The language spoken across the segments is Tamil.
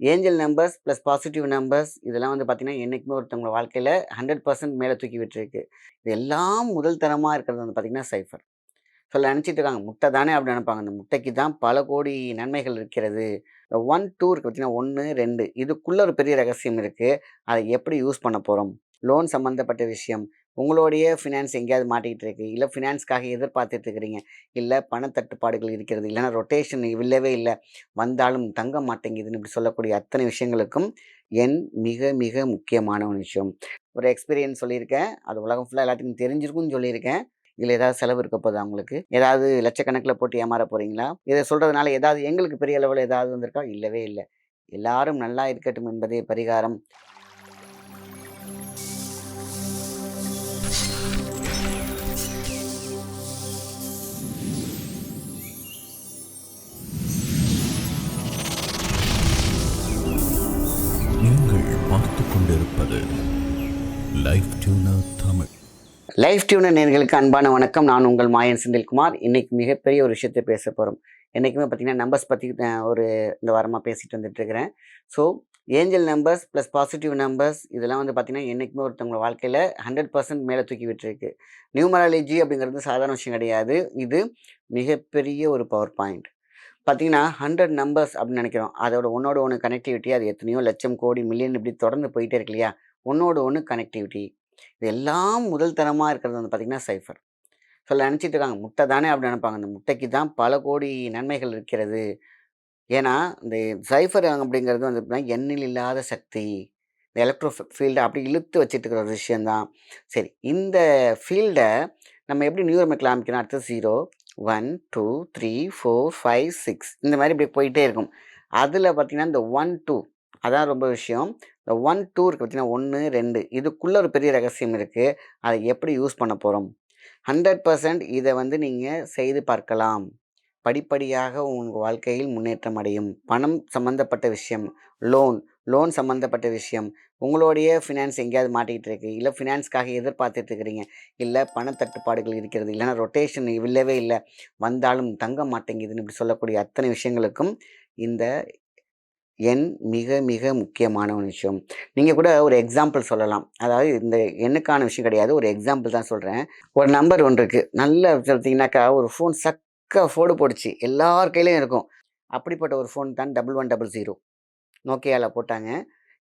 Angel numbers plus positive numbers இதெல்லாம் வந்து பார்த்தீங்கன்னா, என்றைக்குமே ஒருத்தவங்களை வாழ்க்கையில் ஹண்ட்ரட் பர்சன்ட் மேலே தூக்கி விட்டுருக்கு. இது எல்லாம் முதல் தரமாக இருக்கிறது வந்து பார்த்தீங்கன்னா, சைஃபர். சொல்ல நினச்சிட்டு இருக்காங்க, முட்டை தானே அப்படி நினைப்பாங்க அந்த முட்டைக்கு தான் பல கோடி நன்மைகள் இருக்கிறது. இந்த 1, 2 இருக்கு பார்த்தீங்கன்னா, ஒன்று ரெண்டு இதுக்குள்ளே ஒரு பெரிய ரகசியம் இருக்குது அதை எப்படி யூஸ் பண்ண போகிறோம் லோன் சம்மந்தப்பட்ட விஷயம். உங்களுடைய ஃபினான்ஸ் எங்கேயாவது மாட்டிக்கிட்டு இருக்கு. இல்லை ஃபினான்ஸ்க்காக எதிர்பார்த்துட்டு இருக்கிறீங்க. இல்லை பணத்தட்டுப்பாடுகள் இருக்கிறது. இல்லைன்னா ரொட்டேஷன் இல்லவே இல்லை வந்தாலும் தங்க மாட்டேங்குதுன்னு இப்படி சொல்லக்கூடிய அத்தனை விஷயங்களுக்கும் என் மிக மிக முக்கியமான ஒரு விஷயம். ஒரு எக்ஸ்பீரியன்ஸ் சொல்லியிருக்கேன். அது உலகம் ஃபுல்லாக எல்லாத்துக்கும் தெரிஞ்சிருக்கும்னு சொல்லியிருக்கேன். இதில் ஏதாவது செலவு இருக்க போதா உங்களுக்கு? ஏதாவது லட்சக்கணக்கில் போட்டு ஏமாற போகிறீங்களா இதை சொல்கிறதுனால ஏதாவது எங்களுக்கு பெரிய அளவில் ஏதாவது வந்திருக்கா? இல்லவே இல்லை எல்லாரும் நல்லா இருக்கட்டும் என்பதே பரிகாரம். பார்த்து கொண்டிருப்பது life tuner Tamil life tuner நேர்களுக்கு அன்பான வணக்கம். நான் உங்கள் மாயன் செந்தில்குமார். இன்னைக்கு மிகப்பெரிய ஒரு விஷயத்தை பேச போகிறோம் என்றைக்குமே பார்த்தீங்கன்னா, நம்பர்ஸ் பற்றி ஒரு இந்த வாரமாக பேசிட்டு வந்துட்டு இருக்கிறேன். So, angel numbers plus positive numbers இதெல்லாம் வந்து பார்த்தீங்கன்னா, என்னைக்குமே ஒருத்தவங்க வாழ்க்கையில் ஹண்ட்ரட் பர்சன்ட் மேலே தூக்கி விட்டுருக்கு. நியூமராலஜி அப்படிங்கிறது சாதாரண விஷயம் கிடையாது. இது மிகப்பெரிய ஒரு பவர் பாயிண்ட். பார்த்தீங்கன்னா, 100 நம்பர்ஸ் அப்படின்னு நினைக்கிறோம் அதோட ஒன்னோட ஒன்று கனெக்டிவிட்டி அது எத்தனையோ லட்சம், கோடி, மில்லியன் இப்படி தொடர்ந்து போயிட்டே இருக்கு இல்லையா? ஒன்னோட ஒன்று கனெக்டிவிட்டி. இது எல்லாம் முதல் தரமாக இருக்கிறது வந்து பார்த்தீங்கன்னா, சைஃபர். சொல்ல நினச்சிட்டு இருக்காங்க, முட்டை தானே அப்படி நினைப்பாங்க அந்த முட்டைக்கு தான் பல கோடி நன்மைகள் இருக்கிறது. ஏன்னா, இந்த சைஃபர் அப்படிங்கிறது வந்து பார்த்தீங்கன்னா, எண்ணில் இல்லாத சக்தி. இந்த எலக்ட்ரோ ஃபீல்டை அப்படி இழுத்து வச்சுட்டு இருக்கிற ஒரு விஷயந்தான் சரி, இந்த ஃபீல்டை நம்ம எப்படி நியூமரிக்கல்ல ஆரம்பிக்கணும்? அடுத்தது ஜீரோ 1, 2, 3, 4, 5, 6 இந்த மாதிரி இப்படி போயிட்டே இருக்கும். அதில் பார்த்தீங்கன்னா, இந்த 1, 2 அதான் ரொம்ப விஷயம். இந்த 1, 2 இருக்கு பார்த்தீங்கன்னா, ஒன்று ரெண்டு இதுக்குள்ளே ஒரு பெரிய ரகசியம் இருக்குது அதை எப்படி யூஸ் பண்ண போகிறோம் ஹண்ட்ரட் பர்சன்ட் இதை வந்து நீங்கள் செய்து பார்க்கலாம். படிப்படியாக உங்கள் வாழ்க்கையில் முன்னேற்றம் அடையும். பணம் சம்மந்தப்பட்ட விஷயம். லோன் லோன் சம்மந்தப்பட்ட விஷயம். உங்களுடைய ஃபினான்ஸ் எங்கேயாவது மாட்டிக்கிட்டு இருக்கு. இல்லை ஃபினான்ஸ்க்காக எதிர்பார்த்துட்டு இருக்கிறீங்க. இல்லை பணத்தட்டுப்பாடுகள் இருக்கிறது. இல்லைன்னா ரொட்டேஷன் இல்லவே இல்லை வந்தாலும் தங்க மாட்டேங்குதுன்னு இப்படி சொல்லக்கூடிய அத்தனை விஷயங்களுக்கும் இந்த எண் மிக மிக முக்கியமான ஒரு விஷயம். நீங்கள் கூட ஒரு எக்ஸாம்பிள் சொல்லலாம். அதாவது இந்த எண்ணுக்கான விஷயம் கிடையாது. ஒரு எக்ஸாம்பிள் தான் சொல்கிறேன் ஒரு நம்பர் ஒன்று இருக்குது நல்லா பார்த்தீங்கன்னாக்கா, ஒரு ஃபோன் சக்க ஃபோடு போடுச்சு. எல்லார் கையிலையும் இருக்கும். அப்படிப்பட்ட ஒரு ஃபோன் தான் 1100. நோக்கியாவில் போட்டாங்க.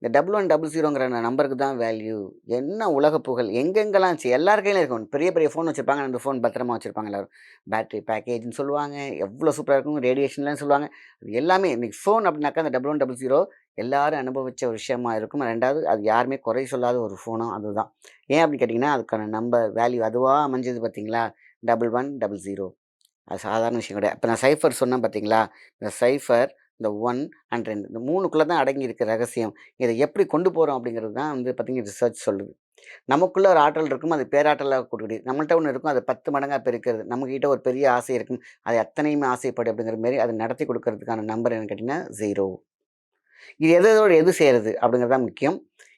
இந்த 1100ங்கிற நம்பருக்கு தான் வேல்யூ. என்ன உலக புகழ். எங்கெங்கெல்லாம் இருந்துச்சு. எல்லார் கையிலும் இருக்கும். பெரிய பெரிய ஃபோன் வச்சுருப்பாங்க அந்த ஃபோன் பத்திரமா வச்சுருப்பாங்க எல்லோரும் பேட்ரி பேக்கேஜ்னு சொல்லுவாங்க. எவ்வளோ சூப்பராக இருக்கும். ரேடியேஷன்லாம் சொல்லுவாங்க. அது எல்லாமே இன்றைக்கி ஃபோன் அப்படின்னாக்கா அந்த 1100 எல்லாரும் அனுபவித்த ஒரு விஷயமா இருக்கும். ரெண்டாவது அது யாருமே குறை சொல்லாத ஒரு ஃபோனும் அதுதான். ஏன் அப்படின்னு கேட்டிங்கன்னா அதுக்கான நம்பர் வேல்யூ அதுவாக அமைஞ்சது பார்த்தீங்களா? 1100 அது சாதாரண விஷயம் கிடையாது. இப்போ நான் சைஃபர் சொன்னேன் பார்த்தீங்களா? இந்த சைஃபர், இந்த ஒன் அண்ட் ரெண்டு இந்த மூணுக்குள்ளே தான் அடங்கி இருக்க ரகசியம். இதை எப்படி கொண்டு போகிறோம் அப்படிங்கிறது தான் வந்து பார்த்திங்கன்னா ரிசர்ச் சொல்லுது. நமக்குள்ள ஒரு ஆற்றல் இருக்கும். அது பேராற்றலாக கொடுக்குது. நம்மள்கிட்ட ஒன்று இருக்கும். அது பத்து மடங்காக பெருக்கிறது நம்மக்கிட்ட ஒரு பெரிய ஆசை இருக்கும். அது அத்தனையுமே ஆசைப்படு அப்படிங்கிற மாரி அதை நடத்தி கொடுக்கறதுக்கான நம்பர் என்னன்னு கேட்டிங்கன்னா ஜீரோ இது எது எதோட எது செய்கிறது அப்படிங்கிறது தான் முக்கியம்.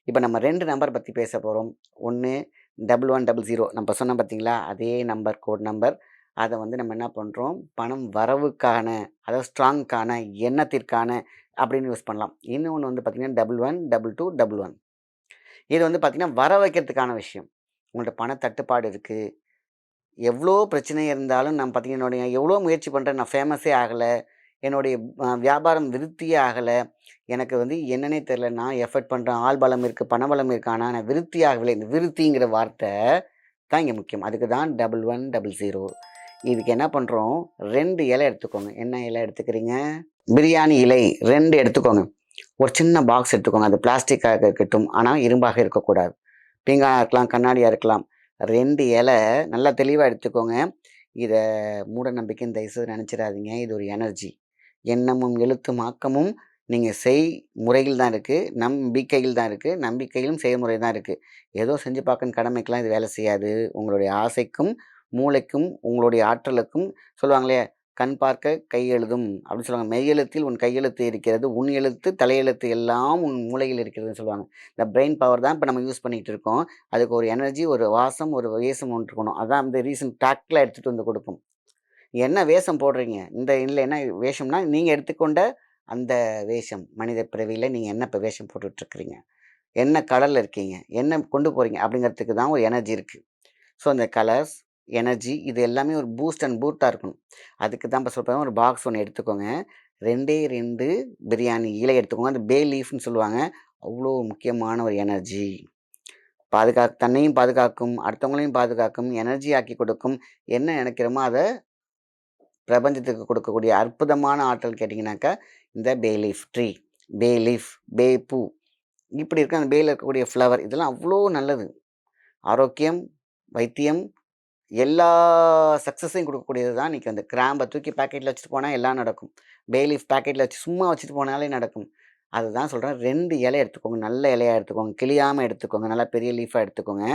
இப்போ நம்ம ரெண்டு நம்பர் பற்றி பேச போகிறோம் ஒன்று டபுள் ஒன் டபுள் ஜீரோ நம்ம சொன்னோம் பார்த்தீங்களா? அதே நம்பர் கோட் நம்பர். அதை வந்து நம்ம என்ன பண்ணுறோம் பணம் வரவுக்கான, அதாவது ஸ்ட்ராங்க்கான, எண்ணத்திற்கான அப்படின்னு யூஸ் பண்ணலாம். இன்னொன்று வந்து பார்த்திங்கன்னா double one double two double one இது வந்து பார்த்திங்கன்னா வர வைக்கிறதுக்கான விஷயம். உங்கள்ட்ட பண தட்டுப்பாடு இருக்குது எவ்வளோ பிரச்சனை இருந்தாலும் நான் பார்த்திங்கன்னா என்னுடைய எவ்வளோ முயற்சி பண்ணுறேன் நான் ஃபேமஸே ஆகலை என்னுடைய வியாபாரம் விருத்தியே ஆகலை எனக்கு வந்து என்னன்னே தெரியல. நான் எஃபர்ட் பண்ணுறேன் ஆள் பலம் இருக்குது பணபலம் இருக்கு. ஆனா நான் விருத்தி ஆகவில்லை. இந்த விருத்திங்கிற வார்த்தை தான் இங்கே முக்கியம். அதுக்கு தான் 1100 இதுக்கு என்ன பண்ணுறோம் ரெண்டு இலை எடுத்துக்கோங்க. என்ன இலை எடுத்துக்கிறீங்க? பிரியாணி இலை ரெண்டு எடுத்துக்கோங்க. ஒரு சின்ன பாக்ஸ் எடுத்துக்கோங்க. அது பிளாஸ்டிக்காக இருக்கட்டும். ஆனால் இரும்பாக இருக்கக்கூடாது. பீங்கானா இருக்கலாம், கண்ணாடியாக இருக்கலாம். ரெண்டு இலை நல்லா தெளிவாக எடுத்துக்கோங்க. இதை மூட நம்பிக்கைன்னு தயவுசெய்து நினச்சிடாதீங்க இது ஒரு எனர்ஜி. எண்ணமும், எழுத்தும், ஆக்கமும் நீங்கள் செய் முறையில் தான் இருக்குது நம்பிக்கையில் தான் இருக்குது நம்பிக்கையிலும் செய்முறை தான் இருக்குது ஏதோ செஞ்சு பார்க்கணும் கடமைக்கெல்லாம் இது வேலை செய்யாது. உங்களுடைய ஆசைக்கும், மூளைக்கும், உங்களுடைய ஆற்றலுக்கும் சொல்லுவாங்க இல்லையா? "கண் பார்க்க கையெழுதும் அப்படின்னு சொல்லுவாங்க. "மெய்யெழுத்தில் உன் கையெழுத்து இருக்கிறது. உன் எழுத்து, தலையெழுத்து எல்லாம் உன் மூளையில் இருக்கிறதுன்னு" சொல்லுவாங்க. இந்த பிரெயின் பவர் தான் இப்போ நம்ம யூஸ் பண்ணிகிட்டு இருக்கோம். அதுக்கு ஒரு எனர்ஜி, ஒரு வாசம், ஒரு வேஷம் ஒன்று இருக்கணும். அதான் அந்த ரீசன் டாக்டில் எடுத்துகிட்டு வந்து கொடுக்கும். என்ன வேஷம் போடுறீங்க? இந்த இல்லை என்ன வேஷம்னா, நீங்கள் எடுத்துக்கொண்ட அந்த வேஷம் மனித பிறவியில் நீங்கள் என்ன இப்போ வேஷம் போட்டுட்ருக்குறீங்க என்ன கலரில் இருக்கீங்க என்ன கொண்டு போகிறீங்க அப்படிங்கிறதுக்கு தான் ஒரு எனர்ஜி இருக்குது ஸோ அந்த கலர்ஸ் எனர்ஜி இது எல்லாமே ஒரு பூஸ்ட் அண்ட் பூட்டாக இருக்கணும். அதுக்கு தான் இப்போ சொல்கிறேன் ஒரு பாக்ஸ் ஒன்று எடுத்துக்கோங்க. ரெண்டே ரெண்டு பிரியாணி இலை எடுத்துக்கோங்க. அந்த பே லீஃப்னு சொல்லுவாங்க. அவ்வளோ முக்கியமான ஒரு எனர்ஜி. பாதுகா தன்னையும் பாதுகாக்கும் அடுத்தவங்களையும் பாதுகாக்கும் எனர்ஜி ஆக்கி கொடுக்கும். என்ன நினைக்கிறோமோ அதை பிரபஞ்சத்துக்கு கொடுக்கக்கூடிய அற்புதமான ஆற்றல் கேட்டிங்கனாக்கா இந்த bay leaf tree bay leaf bay பூ. இப்படி இருக்க அந்த பேயில் இருக்கக்கூடிய ஃப்ளவர் இதெல்லாம் அவ்வளோ நல்லது. ஆரோக்கியம் வைத்தியம் எல்லா சக்ஸஸையும் கொடுக்கக்கூடியது தான் இன்றைக்கி அந்த கிராம்பை தூக்கி பேக்கெட்டில் வச்சுட்டு போனால் எல்லாம் நடக்கும். பேலீஃப் பேக்கெட்டில் வச்சு சும்மா வச்சுட்டு போனாலே நடக்கும். அதுதான் சொல்கிறேன் ரெண்டு இலை எடுத்துக்கோங்க. நல்ல இலையாக எடுத்துக்கோங்க. கிளியாமல் எடுத்துக்கோங்க. நல்லா பெரிய லீஃபாக எடுத்துக்கோங்க.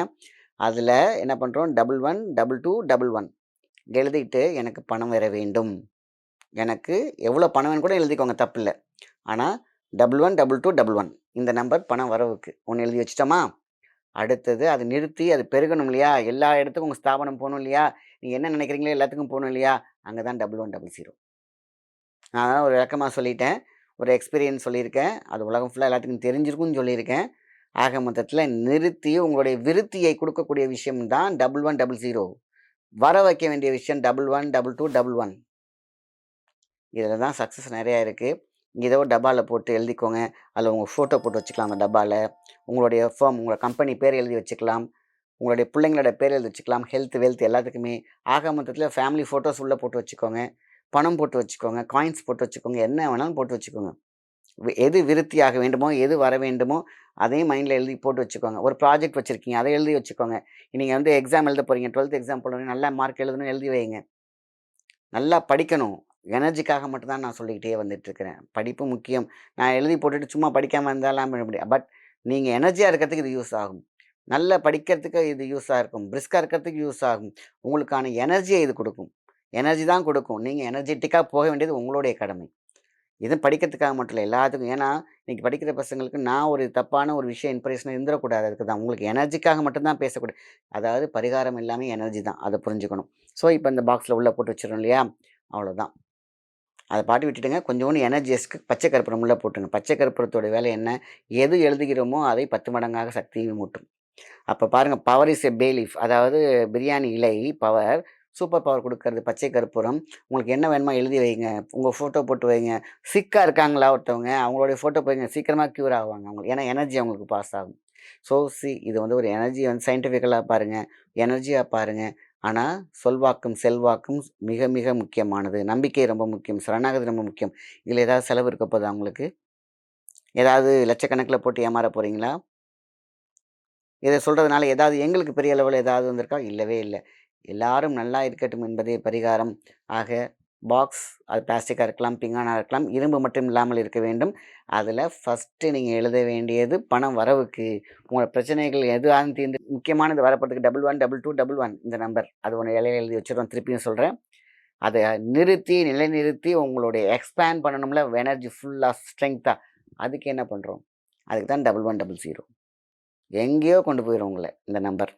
அதில் என்ன பண்ணுறோம் double one double two double one எழுதிட்டு எனக்கு பணம் வர வேண்டும். எனக்கு எவ்வளோ பணம் வேணும் கூட எழுதிக்கோங்க. தப்பில்லை ஆனால் double one double two double one இந்த நம்பர் பணம் வரவுக்கு. ஒன்று எழுதி வச்சிட்டோமா? அடுத்தது அது நிறுத்தி அது பெருகணும் இல்லையா? எல்லா இடத்துக்கும் உங்கள் ஸ்தாபனம் போகணும் இல்லையா? நீங்கள் என்ன நினைக்கிறீங்களோ எல்லாத்துக்கும் போகணும் இல்லையா? அங்கே தான் டபுள் ஒன் டபுள் ஜீரோ நான் ஒரு விளக்கமாக சொல்லிட்டேன். ஒரு எக்ஸ்பீரியன்ஸ் சொல்லியிருக்கேன். அது உலகம் ஃபுல்லாக எல்லாத்துக்கும் தெரிஞ்சிருக்கும்னு சொல்லியிருக்கேன். ஆக மொத்தத்தில் நிறுத்தி உங்களுடைய விருத்தியை கொடுக்கக்கூடிய விஷயம் தான் டபுள் ஒன் டபுள் ஜீரோ வர வைக்க வேண்டிய விஷயம் double one double two double one இதில் தான் சக்ஸஸ் நிறையா இருக்குது ஏதோ டப்பாவில் போட்டு எழுதிக்கோங்க. அதில் உங்கள் ஃபோட்டோ போட்டு வச்சுக்கலாம் அந்த டப்பாவில் உங்களுடைய ஃபேம் உங்களோட கம்பெனி பேர் எழுதி வச்சுக்கலாம். உங்களுடைய பிள்ளைங்களோட பேர் எழுதி வச்சுக்கலாம். ஹெல்த் வெல்த் எல்லாத்துக்குமே. ஆக மொத்தத்தில் ஃபேமிலி ஃபோட்டோஸ் உள்ளே போட்டு வச்சுக்கோங்க. பணம் போட்டு வச்சுக்கோங்க. காயின்ஸ் போட்டு வச்சுக்கோங்க. என்ன வேணாலும் போட்டு வச்சுக்கோங்க. எது விருத்தியாக வேண்டுமோ எது வர வேண்டுமோ அதையும் மைண்டில் எழுதி போட்டு வச்சுக்கோங்க. ஒரு ப்ராஜெக்ட் வச்சுருக்கீங்க. அதை எழுதி வச்சுக்கோங்க. நீங்கள் வந்து எக்ஸாம் எழுத போகிறீங்க டுவெல்த் எக்ஸாம் போடணும். நல்லா மார்க் எழுதணும். எழுதி வைங்க. நல்லா படிக்கணும். எனர்ஜிக்காக மட்டும்தான் நான் சொல்லிக்கிட்டே வந்துட்டு இருக்கிறேன் படிப்பு முக்கியம். நான் எழுதி போட்டுட்டு சும்மா படிக்காமல் இருந்தாலாம் பண்ண முடியும் பட் நீங்கள் எனர்ஜியாக இருக்கிறதுக்கு இது யூஸ் ஆகும். நல்லா படிக்கிறதுக்கு இது யூஸாக இருக்கும். பிரிஸ்காக இருக்கிறதுக்கு யூஸ் ஆகும். உங்களுக்கான எனர்ஜியை இது கொடுக்கும். எனர்ஜி தான் கொடுக்கும். நீங்கள் எனர்ஜெட்டிக்காக போக வேண்டியது உங்களுடைய கடமை. இது படிக்கிறதுக்காக மட்டும் இல்லை எல்லாத்துக்கும். ஏன்னா இன்னைக்கு படிக்கிற பசங்களுக்கு நான் ஒரு தப்பான ஒரு விஷயம் இன்ஸ்பிரேஷனாக இருந்துடக்கூடாது. அதுக்கு தான். உங்களுக்கு எனர்ஜிக்காக மட்டும்தான் பேசக்கூடாது. அதாவது பரிகாரம் எல்லாமே எனர்ஜி தான். அதை புரிஞ்சுக்கணும். ஸோ இப்போ இந்த பாக்ஸில் உள்ளே போட்டு வச்சிடறோம் இல்லையா? அவ்வளோதான் அதை பாட்டி விட்டுட்டுங்க கொஞ்சோண்டு எனர்ஜிஸ்க்கு பச்சை கற்பூரம் உள்ளே போட்டுங்க பச்சை கற்பூரத்தோட வேலை என்ன? எது எழுதுகிறோமோ அதை பத்து மடங்காக சக்தியும் மூட்டும் அப்போ பாருங்கள் பவர் இஸ் எ பேலீஃப் அதாவது பிரியாணி இலை பவர் சூப்பர் பவர் கொடுக்கறது பச்சை கற்பூரம் உங்களுக்கு என்ன வேணுமோ எழுதி வைங்க. உங்கள் ஃபோட்டோ போட்டு வைங்க. சிக்காக இருக்காங்களா ஒருத்தவங்க அவங்களுடைய ஃபோட்டோ போய்ங்க சீக்கிரமாக க்யூர் ஆவாங்க அவங்களுக்கு. ஏன்னா எனர்ஜி அவங்களுக்கு பாஸ் ஆகும். ஸோ சி இது வந்து ஒரு எனர்ஜி வந்து சயின்டிஃபிக்கலாக பாருங்கள் எனர்ஜியாக பாருங்கள் ஆனால் சொல்வாக்கும் செல்வாக்கும் மிக மிக முக்கியமானது. நம்பிக்கை ரொம்ப முக்கியம். சரணாகதி ரொம்ப முக்கியம். இதில் ஏதாவது செலவு இருக்க போதா உங்களுக்கு? ஏதாவது லட்சக்கணக்கில் போட்டு ஏமாற போகிறீங்களா இதை சொல்கிறதுனால ஏதாவது எங்களுக்கு பெரிய அளவில் ஏதாவது வந்திருக்கா? இல்லவே இல்லை. எல்லாரும் நல்லா இருக்கட்டும் என்பதே பரிகாரம். ஆக பாக்ஸ் அது பிளாஸ்டிக்காக இருக்கலாம் பிங்கானாக இருக்கலாம் இரும்பு மட்டும் இல்லாமல் இருக்க வேண்டும். அதில் ஃபஸ்ட்டு நீங்கள் எழுத வேண்டியது பணம் வரவுக்கு உங்களோட பிரச்சனைகள் எதுவாக தீர்ந்து முக்கியமானது வரப்போறதுக்கு double one double two double one இந்த நம்பர் அது ஒன்று இலையில எழுதி வச்சிருவோம் திருப்பியும் சொல்கிறேன் அதை நிறுத்தி நிலைநிறுத்தி உங்களுடைய எக்ஸ்பேண்ட் பண்ணணும்ல எனர்ஜி ஃபுல்லாக ஸ்ட்ரெங்க்த்தாக அதுக்கு என்ன பண்ணுறோம் அதுக்கு தான் டபுள் ஒன் டபுள் ஜீரோ எங்கேயோ கொண்டு போயிடும் உங்களை இந்த நம்பர்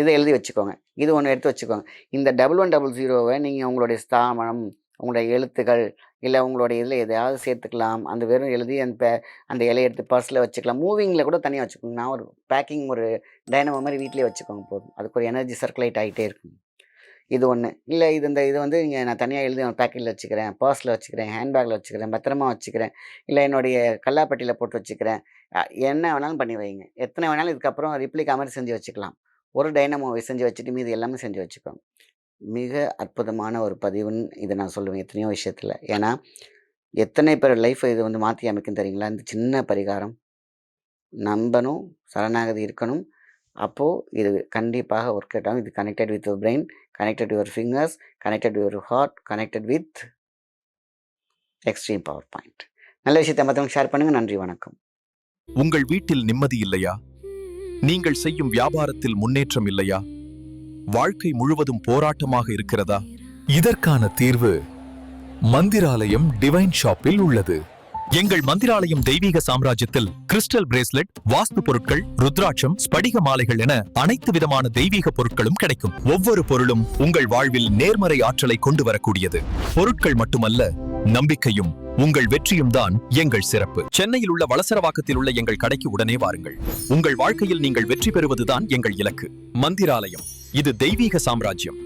இதை எழுதி வச்சுக்கோங்க. இது ஒன்று எடுத்து வச்சுக்கோங்க. இந்த டபுள் ஒன் டபுள் ஜீரோவை நீங்கள் உங்களுடைய ஸ்தாபனம் உங்களுடைய எழுத்துக்கள் இல்லை உங்களுடைய இதில் எதையாவது சேர்த்துக்கலாம். அந்த வெறும் எழுதி அந்த பே அந்த இலையை எடுத்து பர்ஸில் வச்சுக்கலாம். மூவிங்கில் கூட தனியாக வச்சுக்கோங்க. நான் ஒரு பேக்கிங் ஒரு டைனமோ மாதிரி வீட்டிலே வச்சுக்கோங்க போதும். அதுக்கு ஒரு எனர்ஜி சர்க்குலேட் ஆகிட்டே இருக்கும். இது ஒன்று இல்லை இது இந்த இது வந்து நீங்கள் நான் தனியாக எழுதி பேக்கெட்டில் வச்சுக்கிறேன் பர்ஸில் வச்சுக்கிறேன் ஹேண்ட்பேக்கில் வச்சுக்கிறேன் பத்திரமா வச்சுக்கிறேன் இல்லை என்னுடைய கல்லாப்பட்டியில் போட்டு வச்சுக்கிறேன். என்ன வேணாலும் பண்ணி வைங்க. எத்தனை வேணாலும் இதுக்கப்புறம் ரிப்ளிகா மாதிரி செஞ்சு வச்சுக்கலாம். ஒரு டைனமோவை செஞ்சு வச்சுட்டு மீது எல்லாமே செஞ்சு வச்சுக்கோங்க மிக அற்புதமான ஒரு பதிவுன்னு இதை நான் சொல்லுவேன் எத்தனையோ விஷயத்தில். ஏன்னா எத்தனை பேர் லைஃப்பை இது வந்து மாற்றி அமைக்கும் தெரியுங்களா? இந்த சின்ன பரிகாரம். நம்பணும் சரணாகதி இருக்கணும். அப்போது இது கண்டிப்பாக ஒர்க் அவுட் ஆகும். இது connected with your brain connected your fingers connected your heart connected with extreme power point நல்ல விஷயத்தை மற்றவங்க ஷேர் பண்ணுங்கள் நன்றி வணக்கம். உங்கள் வீட்டில் நிம்மதி இல்லையா? நீங்கள் செய்யும் வியாபாரத்தில் முன்னேற்றம் இல்லையா? வாழ்க்கை முழுவதும் போராட்டமாக இருக்கிறதா? இதற்கான தீர்வு மந்திராலயம் டிவைன் ஷாப்பில் உள்ளது. எங்கள் மந்திராலயம் தெய்வீக சாம்ராஜ்யத்தில் கிறிஸ்டல் பிரேஸ்லெட் வாஸ்து பொருட்கள் ருத்ராட்சம் ஸ்படிக மாலைகள் என அனைத்து விதமான தெய்வீக பொருட்களும் கிடைக்கும். ஒவ்வொரு பொருளும் உங்கள் வாழ்வில் நேர்மறை ஆற்றலை கொண்டு வரக்கூடியது. பொருட்கள் மட்டுமல்ல நம்பிக்கையும் உங்கள் வெற்றியும் தான் எங்கள் சிறப்பு. சென்னையில் உள்ள வளசரவாக்கத்தில் உள்ள எங்கள் கடைக்கு உடனே வாருங்கள். உங்கள் வாழ்க்கையில் நீங்கள் வெற்றி பெறுவதுதான் எங்கள் இலக்கு. மந்திராலயம். இது தெய்வீக சாம்ராஜ்யம்.